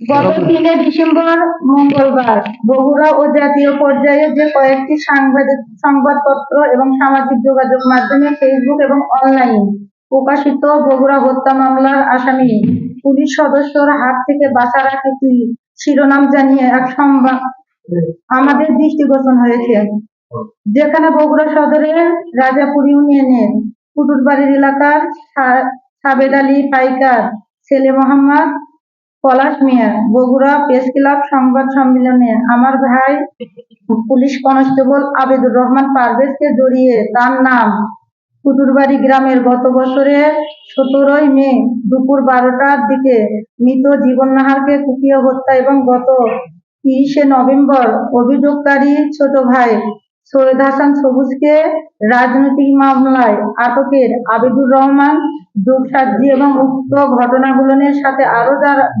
গত তিনে ডিসেম্বর, মঙ্গলবার বগুড়া ও জাতীয় পর্যায়ে যে কয়েকটি সাংবাদিক, সংবাদপত্র এবং সামাজিক যোগাযোগ মাধ্যমে ফেসবুক এবং অনলাইন প্রকাশিত বগুড়া হত্যা মামলার আসামি পুলিশ সদস্যর হাত থেকে বাঁচা রাখে তুই শিরোনাম জানিয়ে এক সংবাদ আমাদের দৃষ্টিগোচর হয়েছে। যেখানে বগুড়া সদরের রাজাপুর ইউনিয়নের কুটুরবাড়ির এলাকার সাবেদ আলী পাইকার, ছেলে মোহাম্মদ পলাশ মিয়া, বগুড়া প্রেস ক্লাব সংবাদ সম্মেলনে আমার ভাই পুলিশ কনস্টেবল আবেদুর রহমান পারভেজকে জড়িয়ে তার নাম কুটুরবাড়ি গ্রামের গত বছরে সতেরোই মে দুপুর বারোটার দিকে মৃত জীবন নাহারকে কুপিয়ে হত্যা এবং গত তিরিশে নভেম্বর অভিযোগকারী ছোট ভাই সৈয়দ হাসান সবুজকে রাজনৈতিক মামলায় আটকের আবিদুর রহমান যোগসাক্ষী এবং উক্ত ঘটনাগুলোর সাথে আরও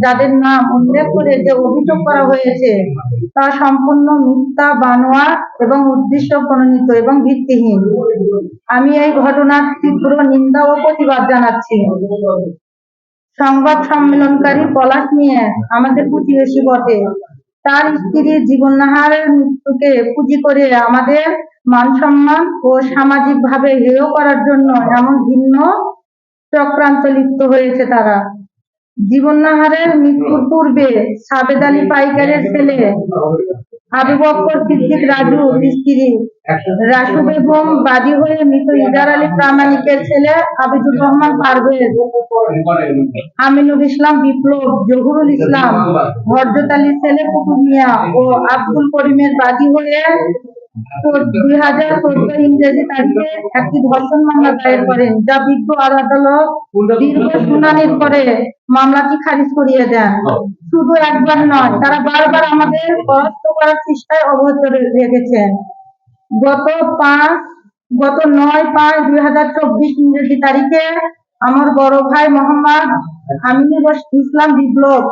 যাদের নাম উল্লেখ করে যে অভিযোগ করা হয়েছে, তা সম্পূর্ণ মিথ্যা বানোয়া এবং উদ্দেশ্য প্রণোদিত এবং ভিত্তিহীন। আমি এই ঘটনার তীব্র নিন্দা ও প্রতিবাদ জানাচ্ছি। সংবাদ সম্মেলনকারী পলাশ নিয়ে আমাদের প্রতিবেশী বটে। তার স্ত্রী জীবন নাহারের মৃত্যুকে পুঁজি করে আমাদের মান সম্মান ও সামাজিকভাবে হেয় করার জন্য এমন ভিন্ন চক্রান্ত লিপ্ত হয়েছে তারা। জীবনহারের মৃত্যুর পূর্বে সাবেদ আলী পাইকারের ছেলে আবু বক্কর সিদ্দিক রাজু স্ত্রী রাসু বেগম বাদী হয়ে মৃত ইজার আলী প্রামাণিকের ছেলে আবিদুর রহমান পারভেজ আমিনুল ইসলাম বিপ্লব জহুরুল ইসলাম হরজত আলীর ছেলে কুকুর মিয়া ও আব্দুল করিমের বাদী হয়ে দুই হাজার চোদ্দ ইংরেজি তারিখে একটি ধর্ষণ মামলা দায়ের করেন যা বিজ্ঞ আদালত দীর্ঘ শুনানির পরে মামলাটি খারিজ করিয়ে দেন। শুধু একবার নয় তারা বারবার আমাদের পরাস্ত করার চেষ্টায় অব্যাহত রে- রেখেছেন। গত পাঁচ গত নয় পাঁচ দুই হাজার চব্বিশ ইংরেজি তারিখে আমার বড় ভাই মোহাম্মদ আমিনুল ইসলাম বিপ্লব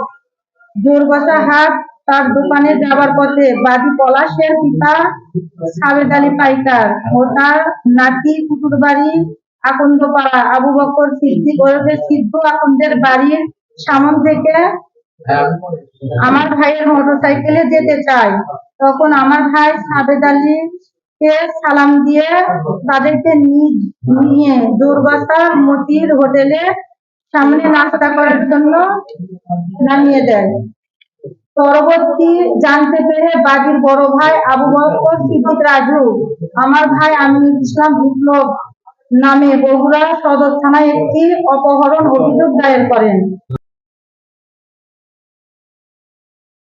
জোরবাসা হাট তার দোকানে যাবার পথে বাদী পলাশের পিতা সাবেদ আলী পাইকার ও তার নাতি কুকুর বাড়ি আকন্দপাড়া। আবু বকর সিদ্দিক ওরফে সিদ্ধ আকন্দের বাড়ির সামন থেকে আমার ভাইয়ের মোটরসাইকেলে যেতে চাই তখন আমার ভাই সাবেদ আলী কে সালাম দিয়ে তাদেরকে নিয়ে জোরবাসা মতির হোটেলে সামনে নাস্তা করার জন্য নামিয়ে দেয়। পরবর্তী জানতে পেরে বাজির বড় ভাই আবু বকর সিদ্দিক রাজু, আমার ভাই আমিনুল ইসলাম বিপ্লব নামে বগুড়া সদর থানায় একটি অপহরণ অভিযোগ দায়ের করেন।